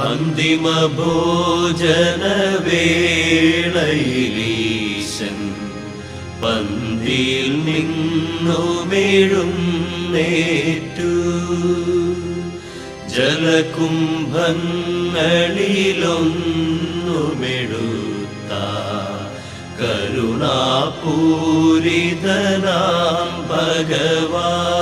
അന്തിമ ഭോജനവേളയിലീശൻ പന്തിയിൽ നിന്നുമെഴുന്നേറ്റു ജലകുംഭങ്ങളിലൊന്നുമെടുത്ത കരുണാപൂരിതനാം ഭഗവാൻ.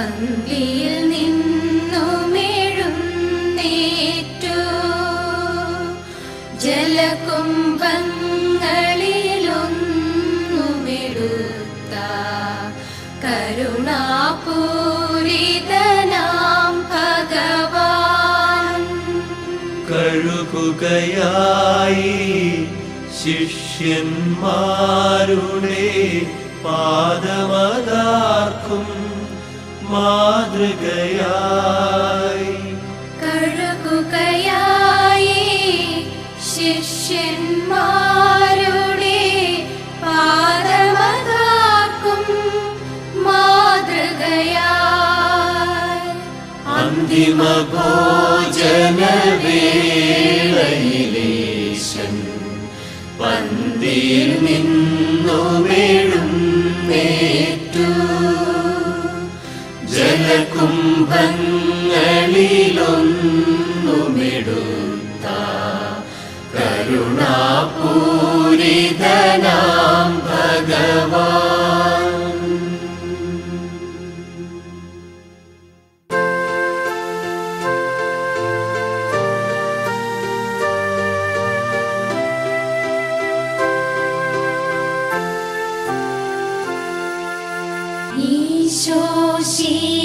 പന്തിയിൽ നിന്നുമെഴുന്നേറ്റു. ജലകുംഭങ്ങളിലൊന്നുമെടുത്ത കരുണാപൂരിതനാം ഭഗവാൻ. കഴുകുകയായി ശിഷ്യന്മാരുടെ പാദമതാർക്കും മാതൃകയായി. കഴുകുകയായി ശിഷ്യന്മാരുടെ പാദമതാക്കും മാതൃകയായി. അന്തിമ ഭോജനവേളയിലേശൻ പന്തിയിൽ നിന്നുമെഴുന്നേറ്റു ജലകുംഭങ്ങളിലൊന്നുമെടുത്ത കരുണാപൂരിതനാം ഭഗവാൻ ശീമോൻ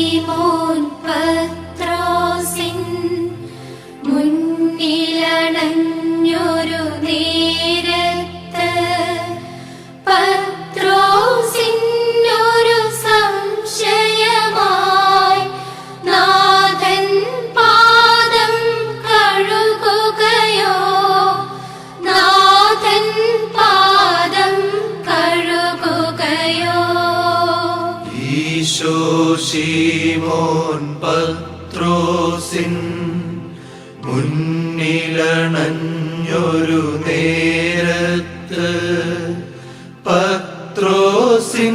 ശീമോൻ പത്രോസിൻ മുന്നിലണഞ്ഞൊരു നേരത്ത് പത്രോസിനൊരു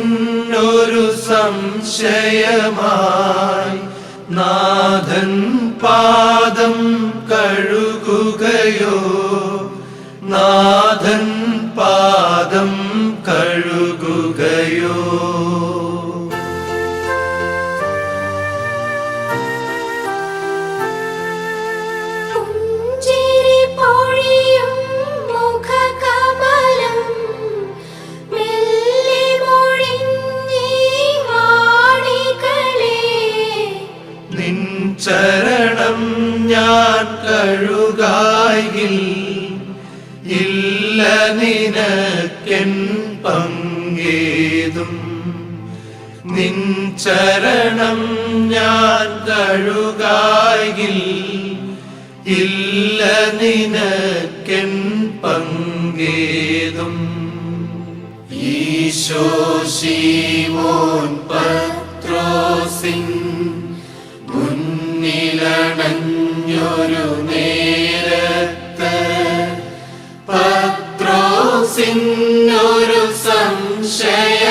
സംശയമായി നാഥൻ പാദം കഴുകുകയോ നാഥൻ പാദം ചരണം ഞാൻ കഴുകായിൽ ഇല്ല നിനക്കെൻ പങ്കേതും. നിൻ ചരണം ഞാൻ കഴുകായിൽ ഇല്ല നിനക്കെൻ പങ്കേതും. ഈശോ ശീമോൻ പത്രോസിൻ മുന്നിലണഞ്ഞൊരു നേരത്ത് പത്രോസിന്നൊരു സംശയമായി